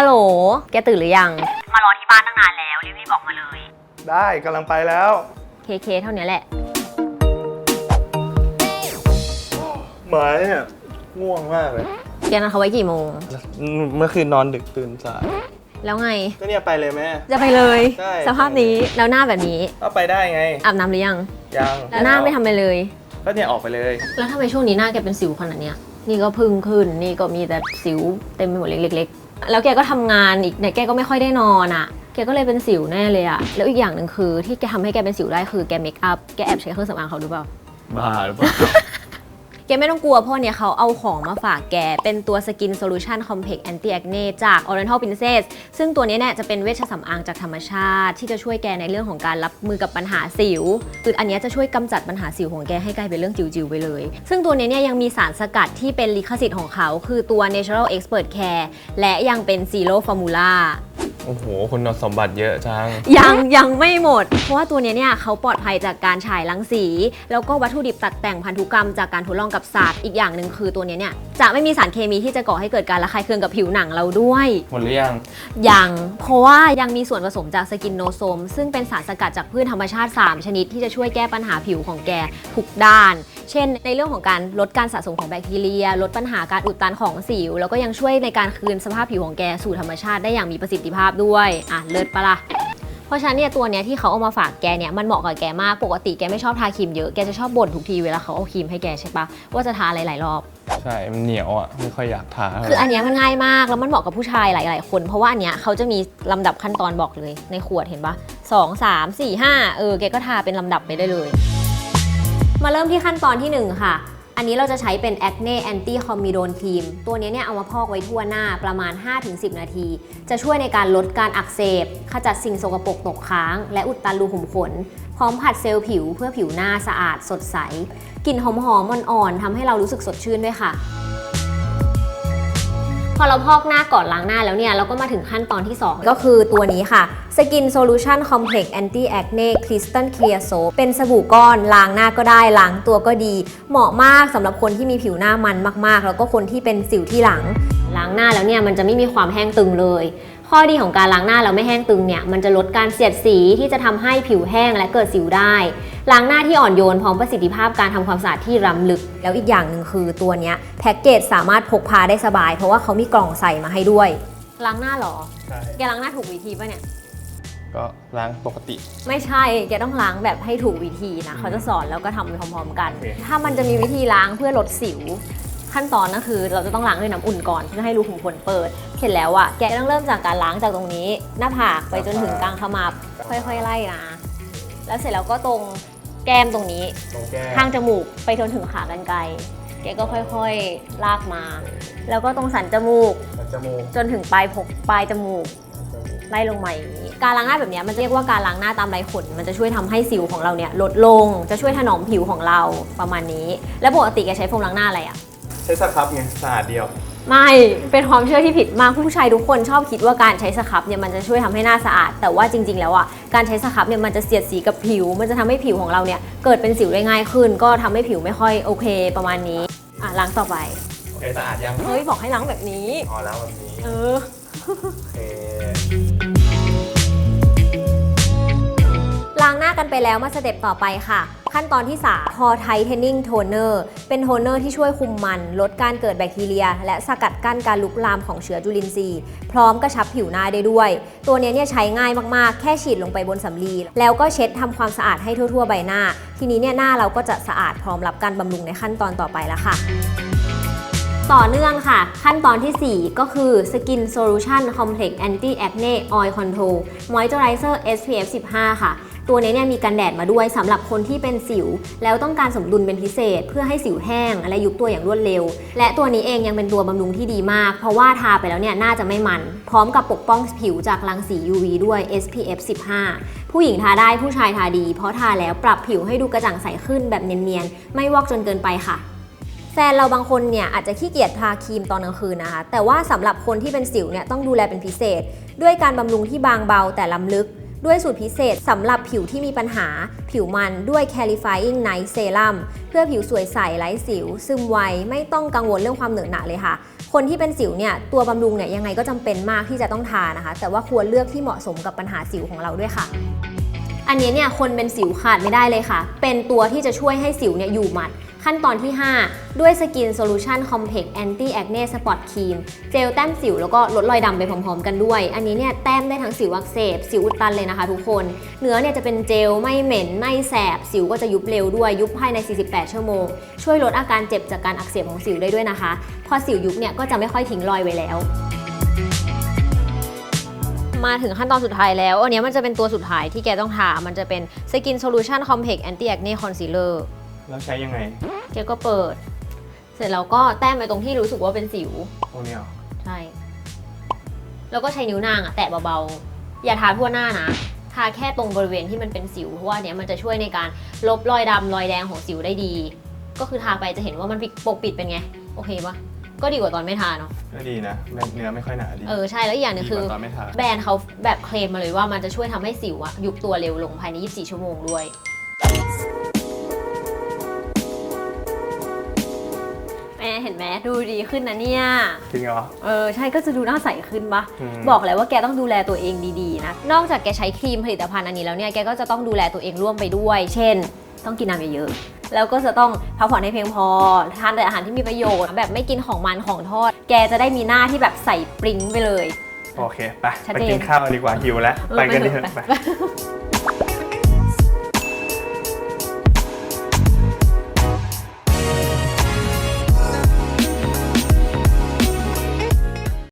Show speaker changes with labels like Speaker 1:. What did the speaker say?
Speaker 1: ฮัลโหล แกตื่นหรือยัง
Speaker 2: มารอที่บ้านตั้งนานแล้วรีบๆออกมาเลย
Speaker 3: ได้กำลังไปแล้ว
Speaker 1: เคเคเท่านี้แหละ
Speaker 3: หมายเนี่ยง่วงมากเลย
Speaker 1: แกนัดเขาไว้กี่โมง
Speaker 3: เมื่อคืนนอนดึกตื่นสาย
Speaker 1: แล้วไง
Speaker 3: ก็เนี่ยไปเลยแม่
Speaker 1: จะไปเลย
Speaker 3: ใช่
Speaker 1: สภาพนี้ แล้วหน้าแบบนี้
Speaker 3: ก็ไปได้ไง
Speaker 1: อาบน้ำหรือยัง
Speaker 3: ยัง
Speaker 1: แล้วหน้าไม่ทำอะไรเลย
Speaker 3: ก็เนี่ยออกไปเลย
Speaker 1: แล้วทำไมช่วงนี้หน้าแกเป็นสิวขนาดเนี้ย นี่ก็พึ่งขึ้น นี่ก็มีแต่สิวเต็มไปหมดเล็กๆ แล้วแกก็ทำงานอีกเนี่แกก็ไม่ค่อยได้นอนอะแกก็เลยเป็นสิวแน่เลยอะแล้วอีกอย่างหนึ่งคือที่แกทำให้แกเป็นสิวได้คือแกเมคอัพแกแอบใช้เครื่องสำอางเขาหรือเปล่า
Speaker 3: บ้าหรือเปล่า
Speaker 1: แกไม่ต้องกลัวเพราะเนี่ยเขาเอาของมาฝากแก เป็นตัว Skin Solution Compact Anti Acne จาก Oriental Princess ซึ่งตัวนี้เนี่ยจะเป็นเวชสำอางจากธรรมชาติ ที่จะช่วยแกในเรื่องของการรับมือกับปัญหาสิวคืออันนี้จะช่วยกำจัดปัญหาสิวของแกให้กลายเป็นเรื่องจิ๋วๆไปเลย ซึ่งตัวนี้เนี่ยยังมีสารสกัดที่เป็นลิขสิทธิ์ของเขา คือตัว Natural Expert Care และยังเป็น Zero Formula
Speaker 3: โอ้โห คุณสมบัติเยอะจัง
Speaker 1: ยังยังไม่หมด เพราะว่าตัวเนี้ยเนี่ยเขาปลอดภัยจากการฉายรังสี แล้วก็วัตถุดิบตัดแต่งพันธุกรรมจากการทดลองกับสัตว์อีกอย่างหนึ่งคือตัวเนี้ยเนี่ย จะไม่มีสารเคมีที่จะก่อให้เกิดการระคายเคืองกับผิวหนังเราด้วย
Speaker 3: หมดหรือยัง
Speaker 1: ยังเพราะว่ายังมีส่วนผสมจากสกินโนโซม ซึ่งเป็นสารสกัดจากพืชธรรมชาติ 3 ชนิดที่จะช่วยแก้ปัญหาผิวของแกทุกด้าน เช่น ในเรื่องของการลดการสะสมของแบคทีเรีย ลดปัญหาการอุดตันของสิว แล้วก็ยังช่วยในการคืนสภาพผิวของแกสู่ธรรมชาติได้อย่างมีประสิทธิภาพด้วยอะเลิศปะล่ะเพราะฉะนั้นเนี่ยตัวเนี้ยที่เขาเอามาฝากแกเนี่ยมันเหมาะกับแกมากปกติแกไม่ชอบทาครีมเยอะแกจะชอบบ่นทุกทีเวลาเขาเอาครีมให้แกใช่ปะว่าจะทาหลายๆรอบ
Speaker 3: ใช่ มันเหนียวอะ ไม่ค่อยอยากทาเท่าไห
Speaker 1: คือ
Speaker 3: ร่
Speaker 1: อันเนี้ยมันง่ายมากแล้วมันเหมาะกับผู้ชายหลาย ๆ คน เพราะว่าอันเนี้ยเขาจะมีลำดับขั้นตอนบอกเลยในขวดเห็นปะสองสามสี่ห้าเออแกก็ทาเป็นลำดับไปได้เลย มาเริ่มที่ขั้นตอนที่1ค่ะ อันนี้เราจะใช้เป็น Acne Anti Comedone Cream ตัวนี้เนี่ยเอามาพอกไว้ทั่วหน้าประมาณ 5-10 นาที จะช่วยในการลดการอักเสบ ขจัดสิ่งสกปรกตกค้าง และอุดตันรูขุมขน พร้อมผัดเซลล์ผิวเพื่อผิวหน้าสะอาดสดใส กลิ่นหอมๆอ่อนๆทำให้เรารู้สึกสดชื่นด้วยค่ะ พอเราพอกหน้าก่อนล้างหน้าแล้วเนี่ย เราก็มาถึงขั้นตอนที่ 2 ก็คือตัวนี้ค่ะ Skin Solution Complex Anti Acne Crystal Clear Soap เป็นสบู่ก้อนล้างหน้าก็ได้ล้างตัวก็ดี เหมาะมากสำหรับคนที่มีผิวหน้ามันมากๆ แล้วก็คนที่เป็นสิวที่หลัง ล้างหน้าแล้วเนี่ยมันจะไม่มีความแห้งตึงเลยข้อดีของการล้างหน้าแล้วไม่แห้งตึงเนี่ย มันจะลดการเสียดสีที่จะทำให้ผิวแห้งและเกิดสิวได้ ล้างหน้าที่อ่อนโยนพร้อมประสิทธิภาพการทำความสะอาดที่ล้ำลึก แล้วอีกอย่างหนึ่งคือตัวเนี้ยแพ็กเกจสามารถพกพาได้สบาย เพราะว่าเขามีกล่องใส่มาให้ด้วยล้างหน้าเหรอ
Speaker 3: ใช่
Speaker 1: แกล้างหน้าถูกวิธีป่ะเนี่ย
Speaker 3: ก็ล้างปกติ
Speaker 1: ไม่ใช่แกต้องล้างแบบให้ถูกวิธีนะเขาจะสอนแล้วก็ทำไปพร้อม ๆ กัน
Speaker 3: โอเค
Speaker 1: ถ้ามันจะมีวิธีล้างเพื่อลดสิว ขั้นตอนก็คือเราจะต้องล้างด้วยน้ำอุ่นก่อนเพื่อให้รูขุมขนเปิด เสร็จแล้วอะแกต้องเริ่มจากการล้างจากตรงนี้ หน้าผากไปจนถึงกลางขมับค่อยๆไล่นะแล้วเสร็จแล้วก็ตรง แก้มตรงนี้
Speaker 3: ตรงแก้
Speaker 1: ข้างจมูกไปจนถึงขากรรไกรแกก็ค่อยๆลากมา แล้วก็ตรงสันจมูก
Speaker 3: จมูก
Speaker 1: จนถึงปลายผมปลายจมูกไล่ลงมาอย่างนี้ การล้างหน้าแบบเนี้ยมันจะเรียกว่าการล้างหน้าตามไรขน มันจะช่วยทำให้สิวของเราเนี่ยลดลง จะช่วยถนอมผิวของเราประมาณนี้ แล้วปกติแกใช้โฟมล้างหน้าอะไรอะ
Speaker 3: ใช้สครับไงสะอาดเดียว
Speaker 1: ไม่เป็นความเชื่อที่ผิดมากผู้ชายทุกคนชอบคิดว่าการใช้สครับเนี่ยมันจะช่วยทำให้หน้าสะอาด แต่ว่าจริง ๆ แล้วอะการใช้สครับเนี่ยมันจะเสียดสีกับผิว มันจะทำให้ผิวของเราเนี่ยเกิดเป็นสิวได้ง่ายขึ้น ก็ทำให้ผิวไม่ค่อยโอเคประมาณนี้อะล้างต่อไป
Speaker 3: โอเคสะอาดยัง
Speaker 1: เฮ้ยบอกให้ล้างแบบนี้
Speaker 3: พอแล้วแบบนี้
Speaker 1: เออ
Speaker 3: โอเค
Speaker 1: ล้างหน้ากันไปแล้วมาสเต็ปต่อไปค่ะขั้นตอนที่ 3 พอไทเทนนิ่งโทนเนอร์เป็นโทนเนอร์ที่ช่วยคุมมัน ลดการเกิดแบคทีเรีย และสกัดกั้นการลุกลามของเชื้อจุลินทรีย์ พร้อมกระชับผิวหน้าได้ด้วย ตัวนี้เนี่ยใช้ง่ายมากๆ แค่ฉีดลงไปบนสำลี แล้วก็เช็ดทำความสะอาดให้ทั่ว ๆ ใบหน้า ทีนี้เนี่ยหน้าเราก็จะสะอาดพร้อมรับการบำรุงในขั้นตอนต่อไปแล้วค่ะต่อเนื่องค่ะ ขั้นตอนทีสี่ 4 ก็คือ Skin Solution Complex Anti Acne Oil Control Moisturizer SPF 15 ค่ะ ตัวนี้เนี่ยมีกันแดดมาด้วยสำหรับคนที่เป็นสิว แล้วต้องการสมดุลเป็นพิเศษ เพื่อให้สิวแห้งและยุบตัวอย่างรวดเร็ว และตัวนี้เองยังเป็นตัวบำรุงที่ดีมาก เพราะว่าทาไปแล้วเนี่ยน่าจะไม่มัน พร้อมกับปกป้องผิวจากรังสี UV ด้วย SPF 15 ผู้หญิงทาได้ผู้ชายทาดี เพราะทาแล้วปรับผิวให้ดูกระจ่างใสขึ้นแบบเนียนๆไม่วอกจนเกินไปค่ะแฟนเราบางคนเนี่ยอาจจะขี้เกียจทาครีมตอนกลางคืนนะคะ แต่ว่าสำหรับคนที่เป็นสิวเนี่ยต้องดูแลเป็นพิเศษ ด้วยการบำรุงที่บางเบาแต่ล้ำลึก ด้วยสูตรพิเศษสำหรับผิวที่มีปัญหา ผิวมันด้วย Clarifying Night Serum เพื่อผิวสวยใสไร้สิว ซึมไว ไม่ต้องกังวลเรื่องความเหนอะหนะเลยค่ะ คนที่เป็นสิวเนี่ยตัวบำรุงเนี่ยยังไงก็จำเป็นมากที่จะต้องทานะคะ แต่ว่าควรเลือกที่เหมาะสมกับปัญหาสิวของเราด้วยค่ะอันนี้เนี่ยคนเป็นสิวขาดไม่ได้เลยค่ะ เป็นตัวที่จะช่วยให้สิวเนี่ยอยู่หมัด ขั้นตอนที่ 5 ด้วย Skin Solution Complex Anti Acne Spot Cream เจลแต้มสิวแล้วก็ลดรอยดำไปพร้อมๆ กันด้วย อันนี้เนี่ยแต้มได้ทั้งสิวอักเสบ สิวอุดตันเลยนะคะทุกคน เนื้อเนี่ยจะเป็นเจลไม่เหม็น ไม่แสบ สิวก็จะยุบเร็วด้วยยุบภายใน 48 ชั่วโมง ช่วยลดอาการเจ็บจากการอักเสบของสิวได้ด้วยนะคะ พอสิวยุบเนี่ยก็จะไม่ค่อยทิ้งรอยไว้แล้วมาถึงขั้นตอนสุดท้ายแล้ว อันนี้มันจะเป็นตัวสุดท้ายที่แกต้องทา มันจะเป็น Skin Solution Complex Anti Acne Concealer
Speaker 3: แล้วใช้ยังไง
Speaker 1: แกก็เปิด เสร็จแล้วก็แต้มไปตรงที่รู้สึกว่าเป็นสิว
Speaker 3: ตรงนี้เหรอ
Speaker 1: ใช่ แล้วก็ใช้นิ้วนางอะแตะเบาๆ อย่าทาทั่วหน้านะ ทาแค่ตรงบริเวณที่มันเป็นสิว เพราะว่าอันเนี้ยมันจะช่วยในการลบรอยดำรอยแดงของสิวได้ดี ก็คือทาไปจะเห็นว่ามันปกปิดเป็นไง โอเคปะก็ดีกว่าตอนไม่ทาเนาะ
Speaker 3: ก็ดีนะไม่เนื้อไม่ค่อยหนาดี
Speaker 1: เออใช่แล้วอีกอย่างหนึง
Speaker 3: ดี
Speaker 1: คื
Speaker 3: ก
Speaker 1: อ
Speaker 3: ว่าตอนไม่ทา
Speaker 1: แบรนด์เขาแบบเคลมมาเลยว่ามันจะช่วยทำให้สิวอะยุบตัวเร็วลงภายใน 24 ชั่วโมงด้วย เห็นไหมดูดีขึ้นนะเนี่ย
Speaker 3: จริงเหรอ
Speaker 1: เออ ใช่ก็จะดูหน้าใสขึ้นปะ
Speaker 3: อืม
Speaker 1: บอกแล้วว่าแกต้องดูแลตัวเองดีๆนะ นอกจากแกใช้ครีมผลิตภัณฑ์อันนี้แล้วเนี่ย แกก็จะต้องดูแลตัวเองร่วมไปด้วย เช่น ต้องกินน้ำเยอะๆ แล้วก็จะต้องพักผ่อนให้เพียงพอ ทานแต่อาหารที่มีประโยชน์ แบบไม่กินของมันของทอด แกจะได้มีหน้าที่แบบใสปริ้งไปเลย
Speaker 3: โอเค ไป
Speaker 1: ชัด
Speaker 3: ไป
Speaker 1: เจน
Speaker 3: กินข้าวดีกว่าหิวแล้ว
Speaker 1: เออ
Speaker 3: ไปกัน
Speaker 1: ไป
Speaker 3: ดี
Speaker 1: เถ
Speaker 3: เถ
Speaker 1: อะ
Speaker 3: อะ
Speaker 1: ไป
Speaker 3: ไป